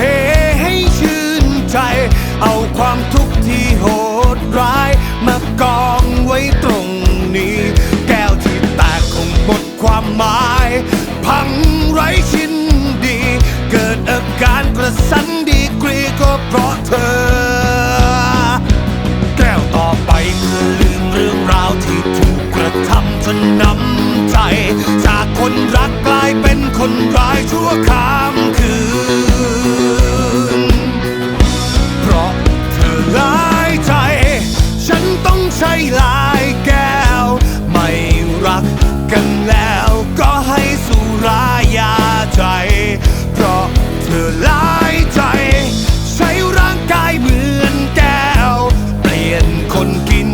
ทให้ชื่นใจ เอาความทุกข์ที่โหดร้ายมากองไว้ตรง กันแล้วก็ให้สุรายาใจ เพราะเธอลายใจ ใช้ร่างกายเหมือนแก้ว เปลี่ยนคนกิน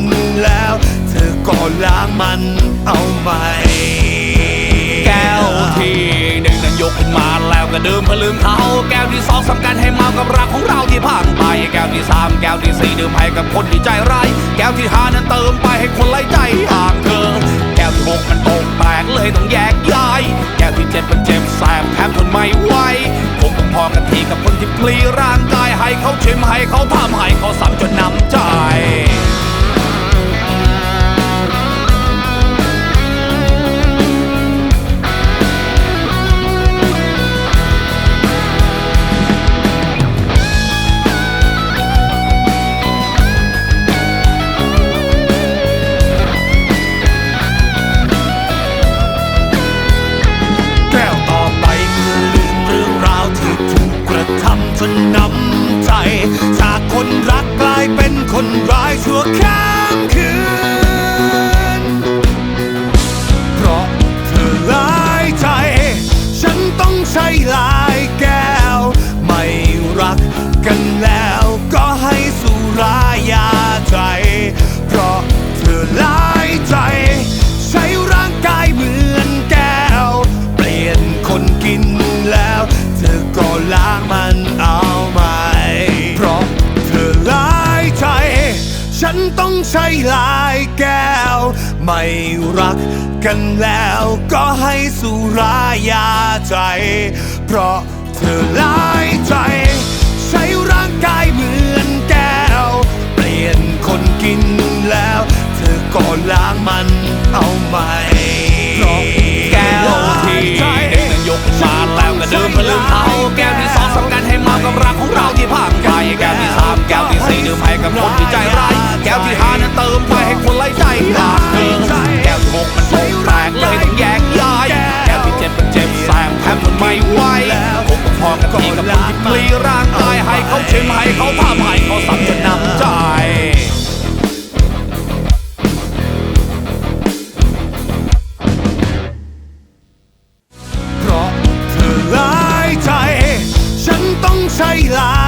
แล้ว เธอก็ล้างมันเอาไหมแก้วที่หนึ่งนั้นยกขึ้นมาแล้วก็ดื่มเพื่อลืมเขาแก้วที่สองสำคัญให้เมากับรักของเราที่ผ่านไป แก้วที่สามแก้วที่สี่ดื่มให้กับคนที่ใจร้ายแก้วที่ห้านั้นเติมไปให้คนไร้ใจห่างเธอแก้วที่หกมัน ยต้องแยกย้ายแก้วที่เจ็บมันเจ็บแสบแถมทนไม่ไหวผมต้องพอกันทีกับคนที่พลีร่างกายให้เขา ฉันต้องใช้ลายแก้ว ไม่รักกันแล้วก็ให้สุรายาใจ เพราะเธอลายใจ ห่างเธอแก้วที่หกมันตกแตกเลยต้องแยกย้ายแก้วที่เจ็ดมันเจ็บแสบแทบทนไม่ไหวคงต้องพอกันทีกับคนที่ปลีร่างกายให้เขาชิมให้เขาทำให้เขาสับจนน้ำใจเพราะเธอหลายใจฉันต้องใช้ลา